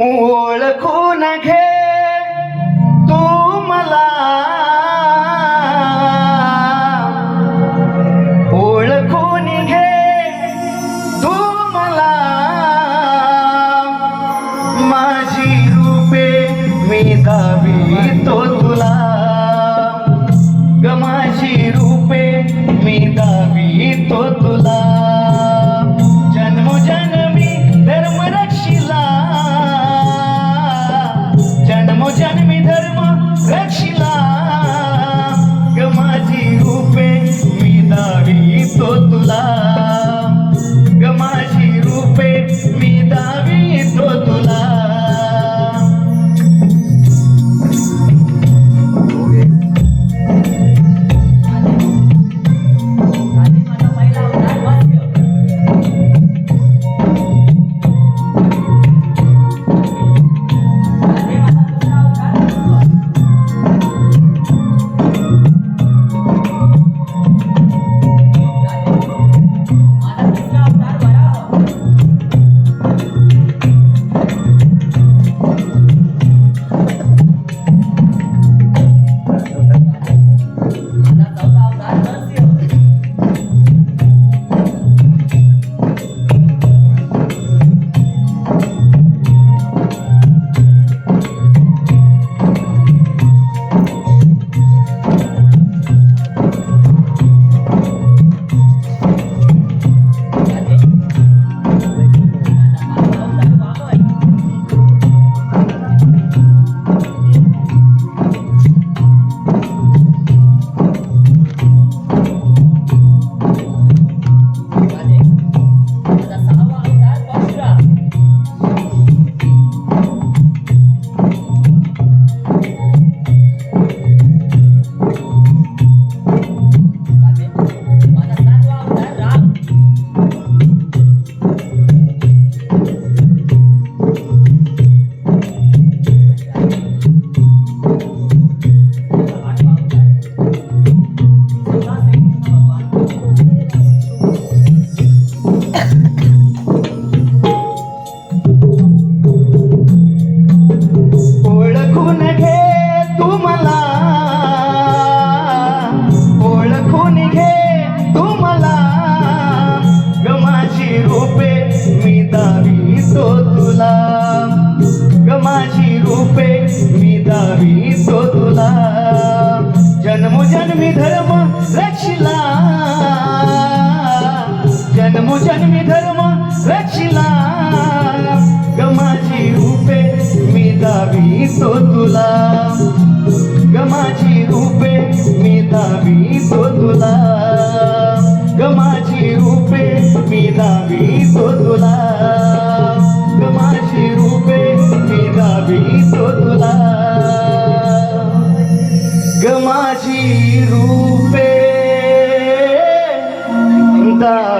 ओळखून घे तू मला ओळखून घे तू मला माझी रूपे मी दावितो तुला. ग माझी रूपे मी दावितो तुला. जन्मी धर्म रक्षिला. ग माझी रूपे मी दावितो तुला. रूपे मी दावितो तुला. ग माझी रूपे मी दावितो तुला. जन्मोजन्मी धर्म रक्षिला माझी रूपे. दा